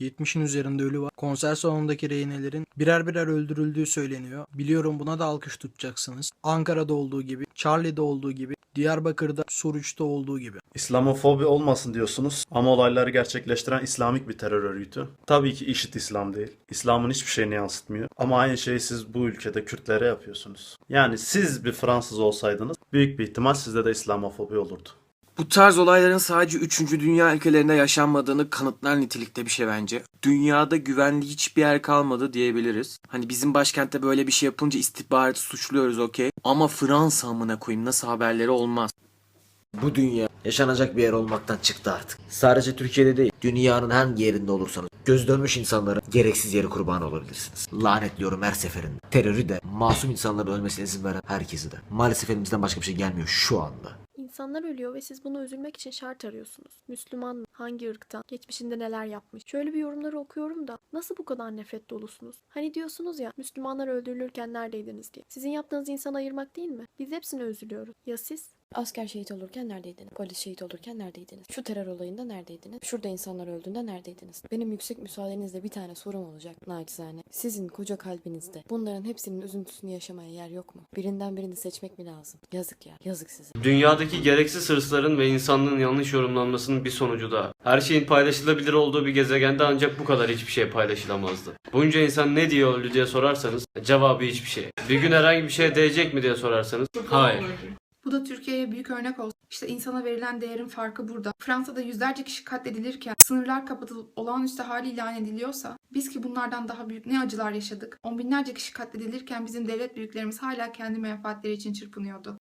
70'in üzerinde ölü var. Konser salonundaki rehinelerin birer birer öldürüldüğü söyleniyor. Biliyorum buna da alkış tutacaksınız. Ankara'da olduğu gibi, Charlie'de olduğu gibi, Diyarbakır'da, Suruç'ta olduğu gibi. İslamofobi olmasın diyorsunuz ama olayları gerçekleştiren İslamik bir terör örgütü. Tabii ki işit İslam değil. İslam'ın hiçbir şeyini yansıtmıyor. Ama aynı şeyi siz bu ülkede Kürtlere yapıyorsunuz. Yani siz bir Fransız olsaydınız büyük bir ihtimal sizde de İslamofobi olurdu. Bu tarz olayların sadece 3. dünya ülkelerinde yaşanmadığını kanıtlar nitelikte bir şey bence. Dünyada güvenli hiçbir yer kalmadı diyebiliriz. Hani bizim başkentte böyle bir şey yapınca istihbaratı suçluyoruz okey. Ama Fransa amına koyayım nasıl haberleri olmaz. Bu dünya yaşanacak bir yer olmaktan çıktı artık. Sadece Türkiye'de değil, dünyanın hangi yerinde olursanız göz dönmüş insanların gereksiz yere kurban olabilirsiniz. Lanetliyorum her seferinde. Terörü de, masum insanların ölmesine izin veren herkesi de. Maalesef elimizden başka bir şey gelmiyor şu anda. İnsanlar ölüyor ve siz bunu üzülmek için şart arıyorsunuz. Müslüman mı? Hangi ırktan? Geçmişinde neler yapmış? Şöyle bir yorumları okuyorum da nasıl bu kadar nefret dolusunuz? Hani diyorsunuz ya Müslümanlar öldürülürken neredeydiniz diye. Sizin yaptığınız insan ayırmak değil mi? Biz hepsine üzülüyoruz. Ya siz? Asker şehit olurken neredeydiniz? Polis şehit olurken neredeydiniz? Şu terör olayında neredeydiniz? Şurada insanlar öldüğünde neredeydiniz? Benim yüksek müsaadenizle bir tane sorum olacak naçizane. Sizin koca kalbinizde bunların hepsinin üzüntüsünü yaşamaya yer yok mu? Birinden birini seçmek mi lazım? Yazık ya. Yazık size. Dünyadaki gereksiz hırsların ve insanlığın yanlış yorumlanmasının bir sonucu da. Her şeyin paylaşılabilir olduğu bir gezegende ancak bu kadar hiçbir şey paylaşılamazdı. Bunca insan ne diye öldü diye sorarsanız cevabı hiçbir şey. Bir gün herhangi bir şeye değecek mi diye sorarsanız hayır. Bu da Türkiye'ye büyük örnek olsun. İşte insana verilen değerin farkı burada. Fransa'da yüzlerce kişi katledilirken, sınırlar kapatılıp olağanüstü hal ilan ediliyorsa, biz ki bunlardan daha büyük ne acılar yaşadık. On binlerce kişi katledilirken bizim devlet büyüklerimiz hala kendi menfaatleri için çırpınıyordu.